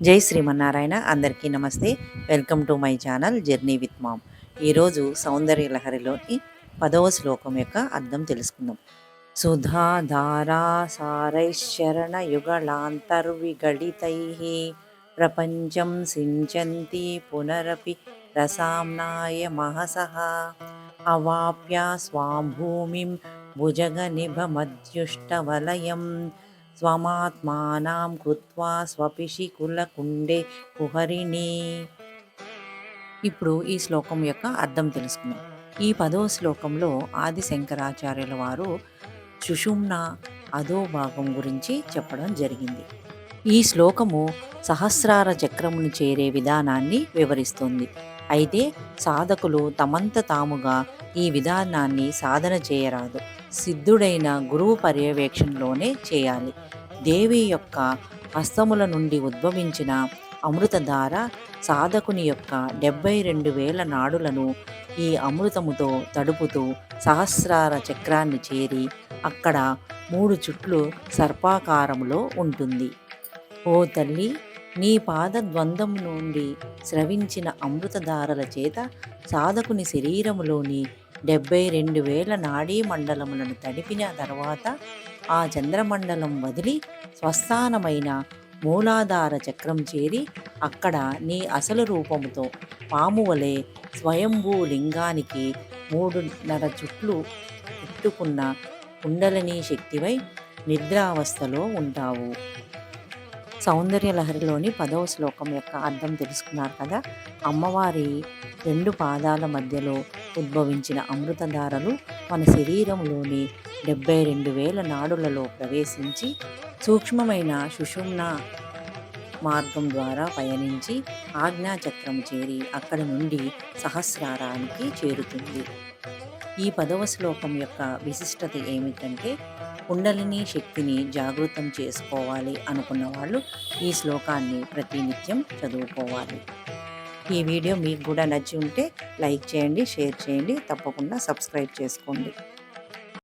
జై శ్రీమన్నారాయణ. అందరికీ నమస్తే. Welcome to my channel journey with mom. ఈరోజు సౌందర్య లహరిలోని పదవ శ్లోకం యొక్క అర్థం తెలుసుకుందాం. సుధా ధారా సారైశ్చరణ యుగళాంతర్విగళితై ప్రపంచం సించంతి పునరపి రసాంనాయ మహసః అవాప్య స్వాం భూమిం భుజగనిభమధ్యుష్టవలయం స్వమాత్మానాం కృత్వా స్వపిషి కులకుండే కుహరిణి ఇప్పుడు ఈ శ్లోకం యొక్క అర్థం తెలుసుకుందాం. ఈ పదవ శ్లోకంలో ఆది శంకరాచార్యుల వారు సుషుమ్న అధోభాగం గురించి చెప్పడం జరిగింది. ఈ శ్లోకము సహస్రార చక్రమును చేరే విధానాన్ని వివరిస్తుంది. అయితే సాధకులు తమంత తాముగా ఈ విధానాన్ని సాధన చేయరాదు. సిద్ధుడైన గురువు పర్యవేక్షణలోనే చేయాలి. దేవి యొక్క హస్తముల నుండి ఉద్భవించిన అమృతధార సాధకుని యొక్క డెబ్బై రెండు వేల నాడులను ఈ అమృతముతో తడుపుతూ సహస్రార చక్రాన్ని చేరి అక్కడ మూడు చుట్లు సర్పాకారంలో ఉంటుంది. ఓ తల్లి నీ పాదద్వందం నుండి స్రవించిన అమృతధారల చేత సాధకుని శరీరములోని డెబ్బై రెండు వేల నాడీ మండలములను తడిపిన తర్వాత ఆ చంద్రమండలం వదిలి స్వస్థానమైన మూలాధార చక్రం చేరి అక్కడ నీ అసలు రూపముతో పాము వలె స్వయంభూ లింగానికి మూడున్నర చుట్లు చుట్టుకున్న కుండలిని శక్తివై నిద్రావస్థలో ఉంటావు. సౌందర్య లహరిలోని పదవ శ్లోకం యొక్క అర్థం తెలుసుకున్నారు కదా? అమ్మవారి రెండు పాదాల మధ్యలో ఉద్భవించిన అమృతధారలు మన శరీరంలోని డెబ్బై రెండు వేల నాడులలో ప్రవేశించి సూక్ష్మమైన సుషుమ్న మార్గం ద్వారా పయనించి ఆజ్ఞాచక్రం చేరి అక్కడి నుండి సహస్రారానికి చేరుతుంది. ఈ పదవ శ్లోకం యొక్క విశిష్టత ఏమిటంటే కుండలిని శక్తిని జాగృతం చేసుకోవాలి అనుకున్న వాళ్ళు ఈ శ్లోకాన్ని ప్రతినిత్యం చదువుకోవాలి. ఈ వీడియో మీకు కూడా నచ్చి ఉంటే లైక్ చేయండి షేర్ చేయండి తప్పకుండా సబ్స్క్రైబ్ చేసుకోండి.